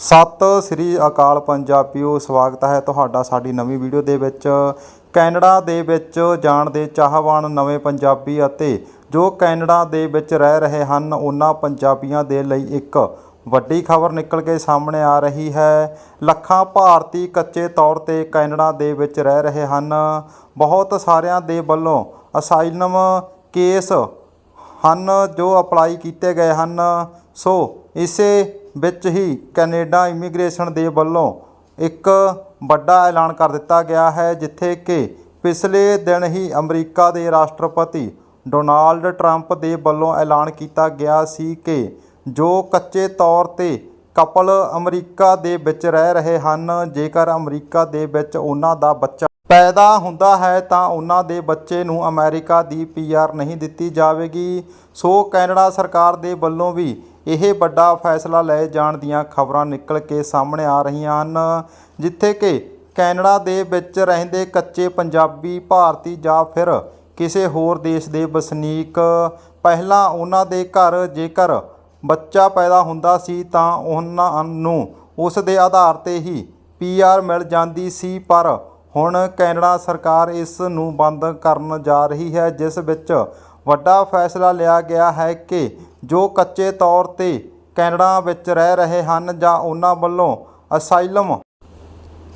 ਸਤਿ ਸ੍ਰੀ ਅਕਾਲ ਪੰਜਾਬੀਓ, ਸਵਾਗਤ ਹੈ ਤੁਹਾਡਾ ਸਾਡੀ ਨਵੀਂ ਵੀਡੀਓ ਦੇ ਵਿੱਚ। ਕੈਨੇਡਾ ਦੇ ਵਿੱਚ ਜਾਣ ਦੇ ਚਾਹਵਾਨ ਨਵੇਂ ਪੰਜਾਬੀ ਅਤੇ ਜੋ ਕੈਨੇਡਾ ਦੇ ਵਿੱਚ ਰਹਿ ਰਹੇ ਹਨ, ਉਹਨਾਂ ਪੰਜਾਬੀਆਂ ਦੇ ਲਈ ਇੱਕ ਵੱਡੀ ਖਬਰ ਨਿਕਲ ਕੇ ਸਾਹਮਣੇ ਆ ਰਹੀ ਹੈ। ਲੱਖਾਂ ਭਾਰਤੀ ਕੱਚੇ ਤੌਰ ਤੇ ਕੈਨੇਡਾ ਦੇ ਵਿੱਚ ਰਹਿ ਰਹੇ ਹਨ। ਬਹੁਤ ਸਾਰਿਆਂ ਦੇ ਵੱਲੋਂ ਅਸਾਈਲਮ ਕੇਸ ਹਨ ਜੋ ਅਪਲਾਈ ਕੀਤੇ ਗਏ ਹਨ। ਸੋ ਇਸੇ ਵਿੱਚ ਹੀ ਕੈਨੇਡਾ ਇਮੀਗ੍ਰੇਸ਼ਨ ਦੇ ਵੱਲੋਂ ਇੱਕ ਵੱਡਾ ਐਲਾਨ ਕਰ ਦਿੱਤਾ ਗਿਆ ਹੈ, ਜਿੱਥੇ ਕਿ ਪਿਛਲੇ ਦਿਨ ਹੀ ਅਮਰੀਕਾ ਦੇ ਰਾਸ਼ਟਰਪਤੀ ਡੋਨਾਲਡ ਟਰੰਪ ਦੇ ਵੱਲੋਂ ਐਲਾਨ ਕੀਤਾ ਗਿਆ ਸੀ ਕਿ ਜੋ ਕੱਚੇ ਤੌਰ ਤੇ ਕਪਲ ਅਮਰੀਕਾ ਦੇ ਵਿੱਚ ਰਹਿ ਰਹੇ ਹਨ, ਜੇਕਰ ਅਮਰੀਕਾ ਦੇ ਵਿੱਚ ਉਹਨਾਂ ਦਾ ਬੱਚਾ ਪੈਦਾ ਹੁੰਦਾ ਹੈ ਤਾਂ ਉਹਨਾਂ ਦੇ ਬੱਚੇ ਨੂੰ ਅਮਰੀਕਾ ਦੀ ਪੀਆਰ ਨਹੀਂ ਦਿੱਤੀ ਜਾਵੇਗੀ। ਸੋ ਕੈਨੇਡਾ ਸਰਕਾਰ ਦੇ ਵੱਲੋਂ ਵੀ ਇਹ ਵੱਡਾ ਫੈਸਲਾ ਲਏ ਜਾਣ ਦੀਆਂ ਖਬਰਾਂ ਨਿਕਲ ਕੇ ਸਾਹਮਣੇ ਆ ਰਹੀਆਂ ਹਨ, ਜਿੱਥੇ ਕਿ ਕੈਨੇਡਾ ਦੇ ਵਿੱਚ ਰਹਿੰਦੇ ਕੱਚੇ ਪੰਜਾਬੀ ਭਾਰਤੀ ਜਾਂ ਫਿਰ ਕਿਸੇ ਹੋਰ ਦੇਸ਼ ਦੇ ਵਸਨੀਕ। ਪਹਿਲਾਂ ਉਹਨਾਂ ਦੇ ਘਰ ਜੇਕਰ ਬੱਚਾ ਪੈਦਾ ਹੁੰਦਾ ਸੀ ਤਾਂ ਉਹਨਾਂ ਨੂੰ ਉਸ ਦੇ ਆਧਾਰ ਤੇ ਹੀ ਪੀਆਰ ਮਿਲ ਜਾਂਦੀ ਸੀ, ਪਰ ਹੁਣ ਕੈਨੇਡਾ ਸਰਕਾਰ ਇਸ ਨੂੰ ਬੰਦ ਕਰਨ ਜਾ ਰਹੀ ਹੈ, ਜਿਸ ਵਿੱਚ ਵੱਡਾ ਫੈਸਲਾ ਲਿਆ ਗਿਆ ਹੈ ਕਿ ਜੋ ਕੱਚੇ ਤੌਰ ਤੇ ਕੈਨੇਡਾ ਵਿੱਚ ਰਹਿ ਰਹੇ ਹਨ ਜਾਂ ਉਹਨਾਂ ਵੱਲੋਂ ਅਸਾਈਲਮ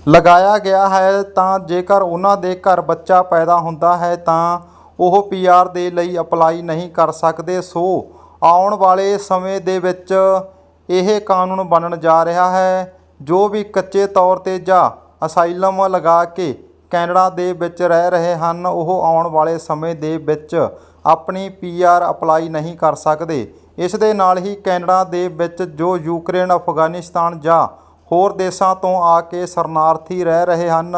ਲਗਾਇਆ ਗਿਆ ਹੈ, ਤਾਂ ਜੇਕਰ ਉਹਨਾਂ ਦੇ ਘਰ ਬੱਚਾ ਪੈਦਾ ਹੁੰਦਾ ਹੈ, ਤਾਂ ਉਹ ਪੀਆਰ ਦੇ ਲਈ ਅਪਲਾਈ ਨਹੀਂ ਕਰ ਸਕਦੇ। ਸੋ ਆਉਣ ਵਾਲੇ ਸਮੇਂ ਦੇ ਵਿੱਚ ਇਹ ਕਾਨੂੰਨ ਬਣਨ ਜਾ ਰਿਹਾ ਹੈ, ਜੋ ਵੀ ਕੱਚੇ ਤੌਰ ਤੇ ਜਾਂ ਅਸਾਈਲਮ ਲਗਾ ਕੇ ਕੈਨੇਡਾ ਦੇ ਵਿੱਚ ਰਹਿ ਰਹੇ ਹਨ। ਉਹ ਆਉਣ ਵਾਲੇ ਸਮੇਂ ਦੇ ਵਿੱਚ ਆਪਣੀ ਪੀਆਰ ਅਪਲਾਈ ਨਹੀਂ ਕਰ ਸਕਦੇ। ਇਸ ਦੇ ਨਾਲ ਹੀ ਕੈਨੇਡਾ ਦੇ ਵਿੱਚ ਜੋ ਯੂਕਰੇਨ, ਅਫਗਾਨਿਸਤਾਨ ਜਾਂ ਹੋਰ ਦੇਸ਼ਾਂ ਤੋਂ ਆ ਕੇ ਸ਼ਰਨਾਰਥੀ ਰਹਿ ਰਹੇ ਹਨ,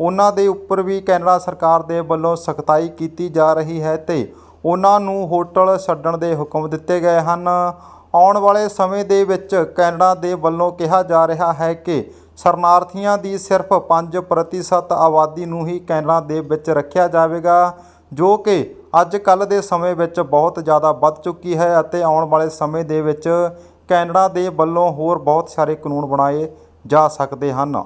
ਉਹਨਾਂ ਦੇ ਉੱਪਰ ਵੀ ਕੈਨੇਡਾ ਸਰਕਾਰ ਦੇ ਵੱਲੋਂ ਸਖਤਾਈ ਕੀਤੀ ਜਾ ਰਹੀ ਹੈ ਤੇ ਉਹਨਾਂ ਨੂੰ ਹੋਟਲ ਛੱਡਣ ਦੇ ਹੁਕਮ ਦਿੱਤੇ ਗਏ ਹਨ। ਆਉਣ ਵਾਲੇ ਸਮੇਂ ਦੇ ਵਿੱਚ ਕੈਨੇਡਾ ਦੇ ਵੱਲੋਂ ਕਿਹਾ ਜਾ ਰਿਹਾ ਹੈ ਕਿ ਸ਼ਰਨਾਰਥੀਆਂ ਦੀ ਸਿਰਫ 5% ਆਬਾਦੀ ਨੂੰ ਹੀ ਕੈਨੇਡਾ ਦੇ ਵਿੱਚ ਰੱਖਿਆ ਜਾਵੇਗਾ, ਜੋ ਕਿ ਅੱਜ ਕੱਲ੍ਹ ਦੇ ਸਮੇਂ ਵਿੱਚ ਬਹੁਤ ਜ਼ਿਆਦਾ ਵੱਧ ਚੁੱਕੀ ਹੈ ਅਤੇ ਆਉਣ ਵਾਲੇ ਸਮੇਂ ਦੇ ਵਿੱਚ ਕੈਨੇਡਾ ਦੇ ਵੱਲੋਂ ਹੋਰ ਬਹੁਤ ਸਾਰੇ ਕਾਨੂੰਨ ਬਣਾਏ ਜਾ ਸਕਦੇ ਹਨ।